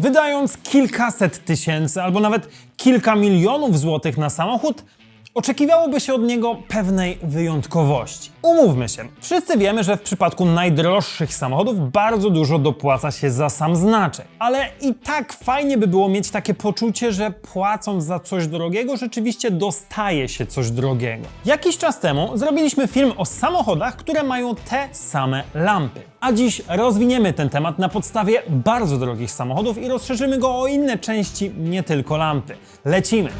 Wydając kilkaset tysięcy albo nawet kilka milionów złotych na samochód, oczekiwałoby się od niego pewnej wyjątkowości. Umówmy się, wszyscy wiemy, że w przypadku najdroższych samochodów bardzo dużo dopłaca się za sam znaczek. Ale i tak fajnie by było mieć takie poczucie, że płacąc za coś drogiego, rzeczywiście dostaje się coś drogiego. Jakiś czas temu zrobiliśmy film o samochodach, które mają te same lampy. A dziś rozwiniemy ten temat na podstawie bardzo drogich samochodów i rozszerzymy go o inne części, nie tylko lampy. Lecimy!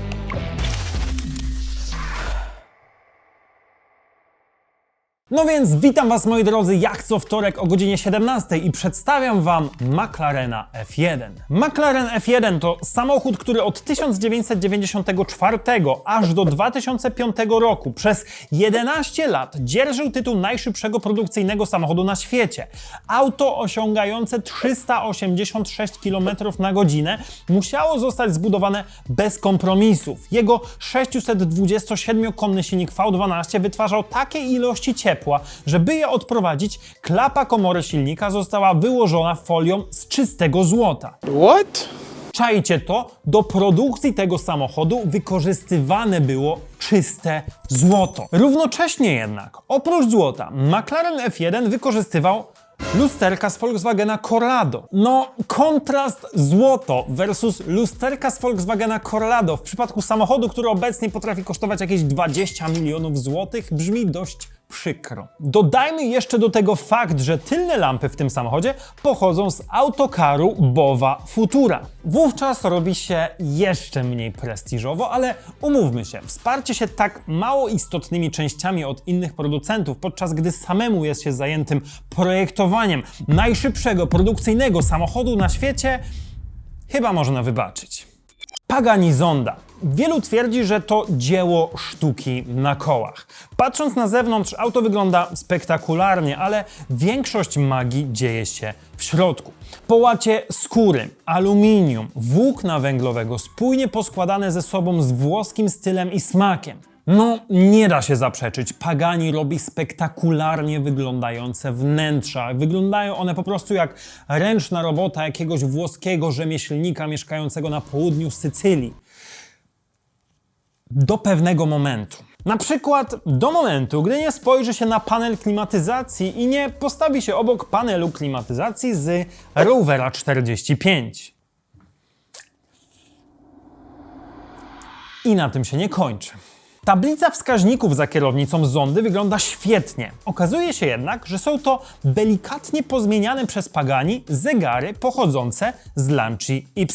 No więc witam Was moi drodzy jak co wtorek o godzinie 17 i przedstawiam Wam McLarena F1. McLaren F1 to samochód, który od 1994 aż do 2005 roku przez 11 lat dzierżył tytuł najszybszego produkcyjnego samochodu na świecie. Auto osiągające 386 km na godzinę musiało zostać zbudowane bez kompromisów. Jego 627-konny silnik V12 wytwarzał takie ilości ciepła, żeby je odprowadzić, klapa komory silnika została wyłożona folią z czystego złota. What? Czajcie to, do produkcji tego samochodu wykorzystywane było czyste złoto. Równocześnie jednak, oprócz złota, McLaren F1 wykorzystywał lusterka z Volkswagena Corrado. No, kontrast złoto versus lusterka z Volkswagena Corrado w przypadku samochodu, który obecnie potrafi kosztować jakieś 20 milionów złotych, brzmi dość przykro. Dodajmy jeszcze do tego fakt, że tylne lampy w tym samochodzie pochodzą z autokaru Bowa Futura. Wówczas robi się jeszcze mniej prestiżowo, ale umówmy się, wsparcie się tak mało istotnymi częściami od innych producentów, podczas gdy samemu jest się zajętym projektowaniem najszybszego produkcyjnego samochodu na świecie, chyba można wybaczyć. Pagani Zonda. Wielu twierdzi, że to dzieło sztuki na kołach. Patrząc na zewnątrz, auto wygląda spektakularnie, ale większość magii dzieje się w środku. Połacie skóry, aluminium, włókna węglowego, spójnie poskładane ze sobą z włoskim stylem i smakiem. No, nie da się zaprzeczyć. Pagani robi spektakularnie wyglądające wnętrza. Wyglądają one po prostu jak ręczna robota jakiegoś włoskiego rzemieślnika mieszkającego na południu Sycylii. Do pewnego momentu. Na przykład do momentu, gdy nie spojrzy się na panel klimatyzacji i nie postawi się obok panelu klimatyzacji z Rovera 45. I na tym się nie kończy. Tablica wskaźników za kierownicą zondy wygląda świetnie. Okazuje się jednak, że są to delikatnie pozmieniane przez Pagani zegary pochodzące z Lancia Y.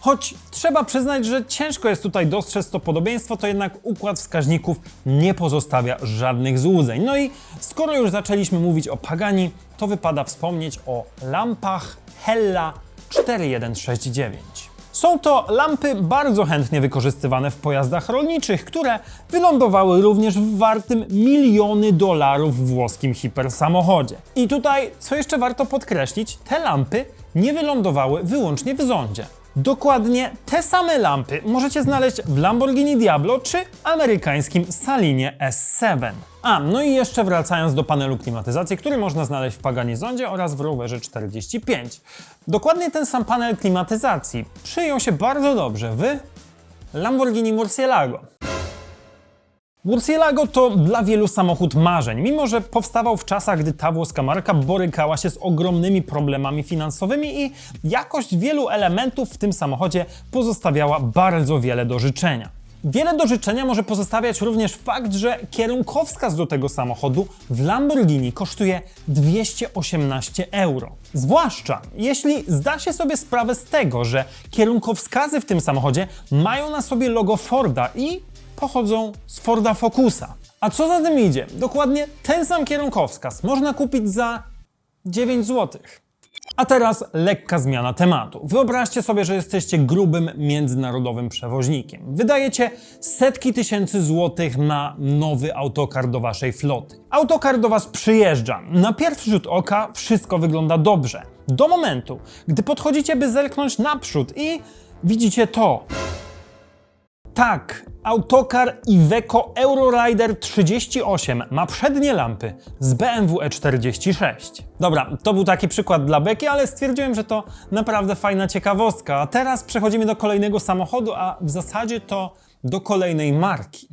Choć trzeba przyznać, że ciężko jest tutaj dostrzec to podobieństwo, to jednak układ wskaźników nie pozostawia żadnych złudzeń. No i skoro już zaczęliśmy mówić o Pagani, to wypada wspomnieć o lampach Hella 4169. Są to lampy bardzo chętnie wykorzystywane w pojazdach rolniczych, które wylądowały również w wartym miliony dolarów włoskim hipersamochodzie. I tutaj, co jeszcze warto podkreślić, te lampy nie wylądowały wyłącznie w zondzie. Dokładnie te same lampy możecie znaleźć w Lamborghini Diablo czy amerykańskim Salinie S7. A, no i jeszcze wracając do panelu klimatyzacji, który można znaleźć w Pagani Zondzie oraz w Roverze 45. Dokładnie ten sam panel klimatyzacji przyjął się bardzo dobrze w Lamborghini Murcielago. Murcielago to dla wielu samochód marzeń, mimo że powstawał w czasach, gdy ta włoska marka borykała się z ogromnymi problemami finansowymi i jakość wielu elementów w tym samochodzie pozostawiała bardzo wiele do życzenia. Wiele do życzenia może pozostawiać również fakt, że kierunkowskaz do tego samochodu w Lamborghini kosztuje 218 euro. Zwłaszcza jeśli zda się sobie sprawę z tego, że kierunkowskazy w tym samochodzie mają na sobie logo Forda i pochodzą z Forda Focusa. A co za tym idzie? Dokładnie ten sam kierunkowskaz można kupić za 9 zł. A teraz lekka zmiana tematu. Wyobraźcie sobie, że jesteście grubym międzynarodowym przewoźnikiem. Wydajecie setki tysięcy złotych na nowy autokar do waszej floty. Autokar do was przyjeżdża. Na pierwszy rzut oka wszystko wygląda dobrze. Do momentu, gdy podchodzicie, by zerknąć naprzód i widzicie to. Tak, autokar Iveco Eurorider 38 ma przednie lampy z BMW E46. Dobra, to był taki przykład dla beki, ale stwierdziłem, że to naprawdę fajna ciekawostka. A teraz przechodzimy do kolejnego samochodu, a w zasadzie to do kolejnej marki.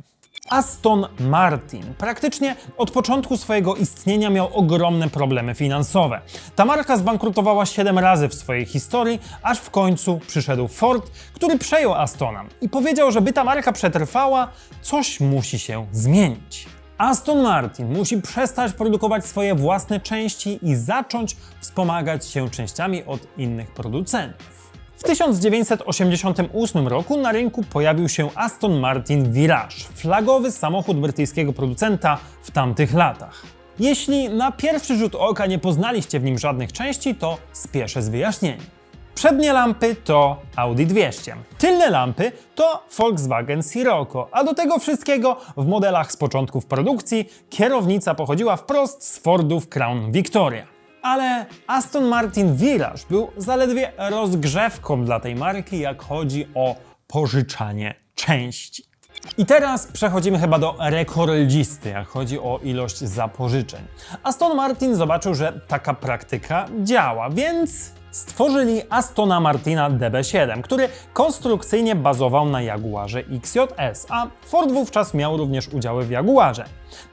Aston Martin praktycznie od początku swojego istnienia miał ogromne problemy finansowe. Ta marka zbankrutowała 7 razy w swojej historii, aż w końcu przyszedł Ford, który przejął Astona i powiedział, że by ta marka przetrwała, coś musi się zmienić. Aston Martin musi przestać produkować swoje własne części i zacząć wspomagać się częściami od innych producentów. W 1988 roku na rynku pojawił się Aston Martin Virage, flagowy samochód brytyjskiego producenta w tamtych latach. Jeśli na pierwszy rzut oka nie poznaliście w nim żadnych części, to spieszę z wyjaśnieniem. Przednie lampy to Audi 200, tylne lampy to Volkswagen Sirocco, a do tego wszystkiego w modelach z początków produkcji kierownica pochodziła wprost z Fordów Crown Victoria. Ale Aston Martin Virage był zaledwie rozgrzewką dla tej marki, jak chodzi o pożyczanie części. I teraz przechodzimy chyba do rekordzisty, jak chodzi o ilość zapożyczeń. Aston Martin zobaczył, że taka praktyka działa, więc stworzyli Astona Martina DB7, który konstrukcyjnie bazował na Jaguarze XJS, a Ford wówczas miał również udziały w Jaguarze.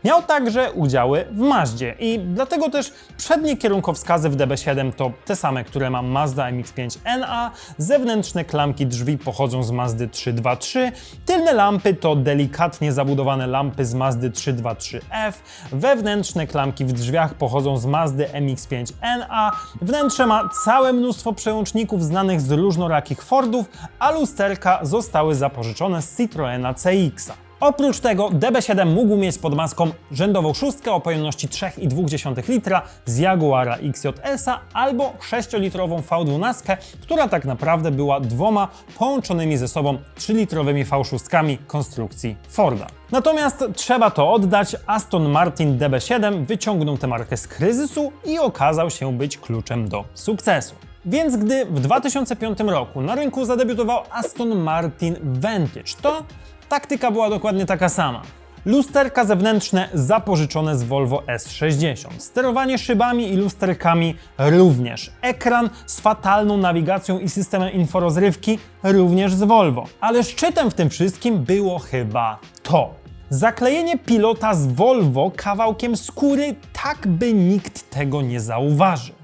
Miał także udziały w Mazdzie i dlatego też przednie kierunkowskazy w DB7 to te same, które ma Mazda MX-5NA, zewnętrzne klamki drzwi pochodzą z Mazdy 323, tylne lampy to delikatnie zabudowane lampy z Mazdy 323F, wewnętrzne klamki w drzwiach pochodzą z Mazdy MX-5NA, wnętrze ma całe mnóstwo przełączników znanych z różnorakich Fordów, a lusterka zostały zapożyczone z Citroena CX-a. Oprócz tego DB7 mógł mieć pod maską rzędową szóstkę o pojemności 3,2 litra z Jaguara XJS-a albo 6-litrową V12, która tak naprawdę była dwoma połączonymi ze sobą 3-litrowymi V6 konstrukcji Forda. Natomiast trzeba to oddać, Aston Martin DB7 wyciągnął tę markę z kryzysu i okazał się być kluczem do sukcesu. Więc gdy w 2005 roku na rynku zadebiutował Aston Martin Vantage, to taktyka była dokładnie taka sama. Lusterka zewnętrzne zapożyczone z Volvo S60. Sterowanie szybami i lusterkami również. Ekran z fatalną nawigacją i systemem inforozrywki również z Volvo. Ale szczytem w tym wszystkim było chyba to. Zaklejenie pilota z Volvo kawałkiem skóry, tak by nikt tego nie zauważył.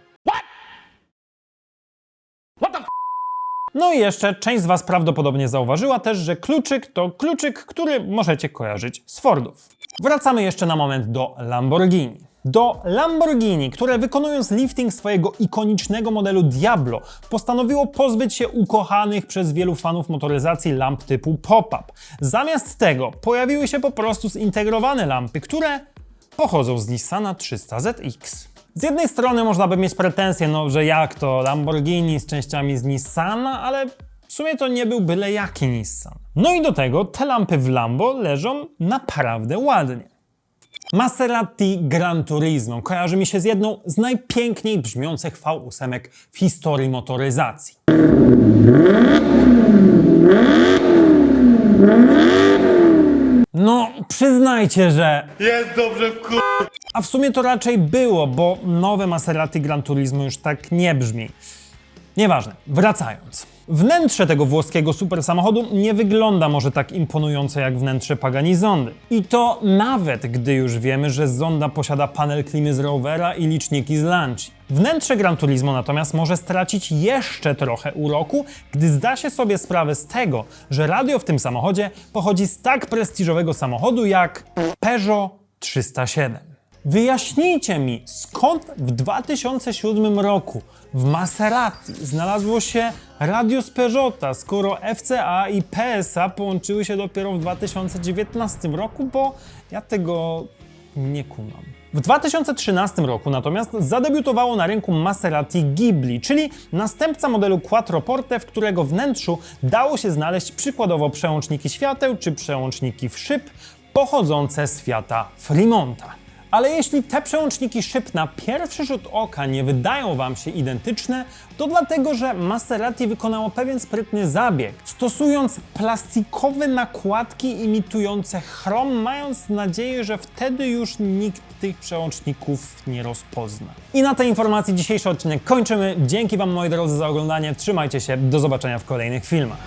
No i jeszcze część z Was prawdopodobnie zauważyła też, że kluczyk to kluczyk, który możecie kojarzyć z Fordów. Wracamy jeszcze na moment do Lamborghini. Do Lamborghini, które wykonując lifting swojego ikonicznego modelu Diablo, postanowiło pozbyć się ukochanych przez wielu fanów motoryzacji lamp typu pop-up. Zamiast tego pojawiły się po prostu zintegrowane lampy, które pochodzą z Nissana 300ZX. Z jednej strony można by mieć pretensje, no, że jak to Lamborghini z częściami z Nissana, ale w sumie to nie był byle jaki Nissan. No i do tego te lampy w Lambo leżą naprawdę ładnie. Maserati Gran Turismo kojarzy mi się z jedną z najpiękniej brzmiących V8 w historii motoryzacji. No, przyznajcie, że Jest dobrze w kur... a w sumie to raczej było, bo nowe Maserati Gran Turismo już tak nie brzmi. Nieważne, wracając. Wnętrze tego włoskiego super samochodu nie wygląda może tak imponująco jak wnętrze Pagani Zondy. I to nawet gdy już wiemy, że Zonda posiada panel klimy z Rovera i liczniki z Lancia. Wnętrze Gran Turismo natomiast może stracić jeszcze trochę uroku, gdy zda się sobie sprawę z tego, że radio w tym samochodzie pochodzi z tak prestiżowego samochodu jak Peugeot 307. Wyjaśnijcie mi, skąd w 2007 roku w Maserati znalazło się radio z Peugeota, skoro FCA i PSA połączyły się dopiero w 2019 roku, bo ja tego nie kumam. W 2013 roku natomiast zadebiutowało na rynku Maserati Ghibli, czyli następca modelu Quattroporte, w którego wnętrzu dało się znaleźć przykładowo przełączniki świateł czy przełączniki w szyb pochodzące z Fiata Fremonta. Ale jeśli te przełączniki szyb na pierwszy rzut oka nie wydają Wam się identyczne, to dlatego, że Maserati wykonało pewien sprytny zabieg, stosując plastikowe nakładki imitujące chrom, mając nadzieję, że wtedy już nikt tych przełączników nie rozpozna. I na tej informacji dzisiejszy odcinek kończymy. Dzięki Wam moi drodzy za oglądanie. Trzymajcie się, do zobaczenia w kolejnych filmach.